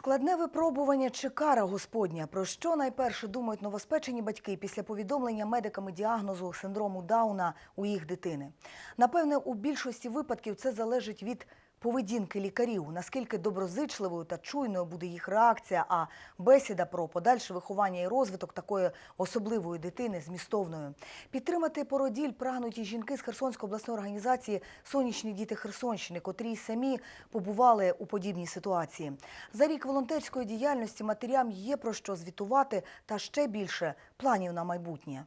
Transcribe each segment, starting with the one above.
Складне випробування чи кара Господня. Про що найперше думають новоспечені батьки після повідомлення медиками діагнозу синдрому Дауна у їх дитини? Напевне, у більшості випадків це залежить від поведінки лікарів, наскільки доброзичливою та чуйною буде їх реакція, а бесіда про подальше виховання і розвиток такої особливої дитини змістовною. Підтримати породіль прагнуть і жінки з Херсонської обласної організації Сонячні діти Херсонщини, котрі самі побували у подібній ситуації. За рік волонтерської діяльності матерям є про що звітувати та ще більше планів на майбутнє.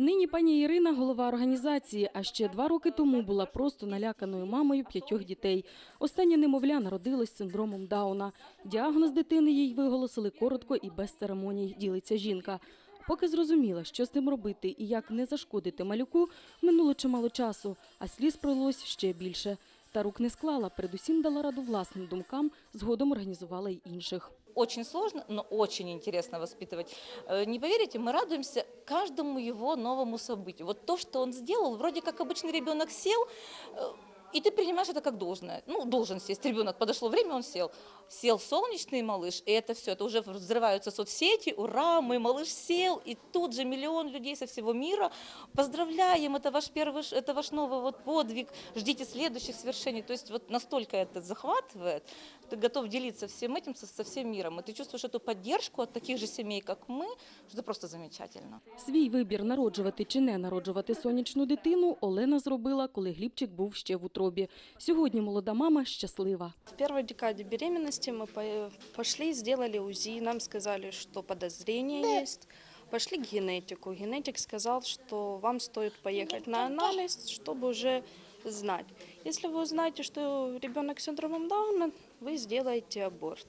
Нині пані Ірина – голова організації, а ще два роки тому була просто наляканою мамою п'ятьох дітей. Останнє немовля народилось з синдромом Дауна. Діагноз дитини їй виголосили коротко і без церемоній, ділиться жінка. Поки зрозуміла, що з тим робити і як не зашкодити малюку, минуло чимало часу, а сліз пролилось ще більше. Та рук не склала, передусім дала раду власним думкам, згодом організувала й інших Очень сложно, но очень интересно воспитывать. Э, Не поверите, мы радуемся каждому его новому событию. Вот то, что он сделал, вроде как обычный ребенок сел, э, и ты принимаешь это как должное. Ну, должен сесть ребенок. Подошло время, он сел. Сел солнечный малыш, и это все, это уже взрываются соцсети, ура, мой малыш сел, и тут же миллион людей со всего мира. Поздравляем, это ваш первый, ш- это ваш новый вот подвиг, ждите следующих свершений. То есть вот настолько это захватывает, ты готов делиться всем этим со, со всем миром, и ты чувствуешь эту поддержку от таких же семей, как мы, что это просто замечательно. Свій вибір народжувати чи не народжувати сонячну дитину Олена зробила, коли Глібчик був ще в Утробі. Сьогодні молода мама щаслива. В первой декаде беременности мы по- пошли, сделали УЗИ, нам сказали, что подозрение есть. Пошли к генетику. Генетик сказал, что вам стоит поехать на анализ, чтобы уже знать. Если вы узнаете, что ребенок с синдромом Дауна, вы сделаете аборт.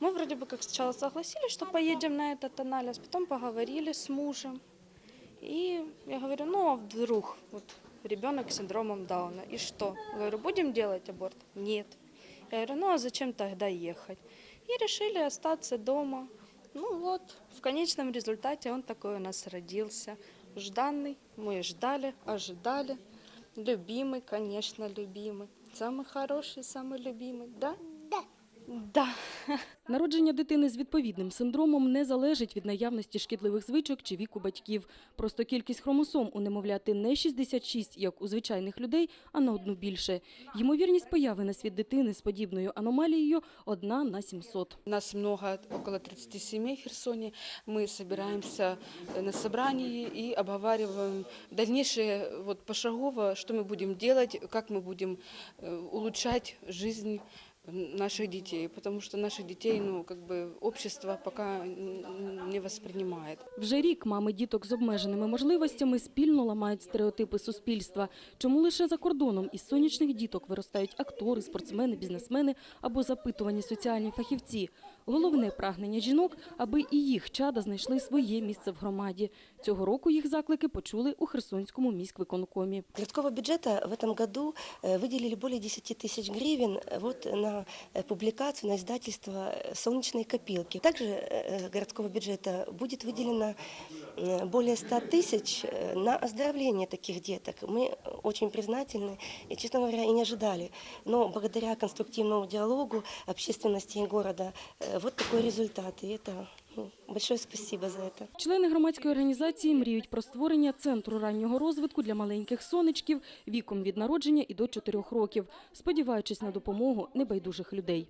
Мы вроде бы как сначала согласились, что поедем на этот анализ, потом поговорили с мужем. И я говорю, ну а вдруг вот ребенок с синдромом Дауна, и что? Говорю, будем делать аборт? Нет. Я говорю, ну а зачем тогда ехать? И решили остаться дома. Ну вот, в конечном результате он такой у нас родился. Жданный, мы ждали, ожидали. Любимый, конечно, любимый. Самый хороший, самый любимый, да? Да. Да. Народження дитини з відповідним синдромом не залежить від наявності шкідливих звичок чи віку батьків. Просто кількість хромосом у немовляти не 66, як у звичайних людей, а на одну більше. Ймовірність появи на світ дитини з подібною аномалією – одна на 700. Нас много, около 30 семей в Херсоне. Мы собираемся э, на собрании и обговариваем дальнейшее вот пошагово, что мы будем делать, как мы будем э, улучшать жизнь наших детей, потому что наших детей, ну, как бы общество пока не воспринимает. Вже рік мами діток з обмеженими можливостями спільно ламають стереотипи суспільства. Чому лише за кордоном із сонячних діток виростають актори, спортсмени, бізнесмени або запитувані соціальні фахівці? Головне прагнення жінок, аби і їх чада знайшли своє місце в громаді. Цього року їх заклики почули у Херсонському міськвиконкомі. Городского бюджета в этом году э, выделили более 10 тысяч гривен э, вот на э, публикацию, на издательство э, «Солнечные копилки». Также э, городского бюджета будет выделено э, более 100 тысяч э, на оздоровление таких деток. Мы э, очень признательны и, честно говоря, и не ожидали. Но благодаря конструктивному диалогу общественности и города э, вот такой результат. И это ну, большое спасибо за это. Члени громадської організації мріють про створення центру раннього розвитку для маленьких сонечків віком від народження і до 4 років, сподіваючись на допомогу небайдужих людей.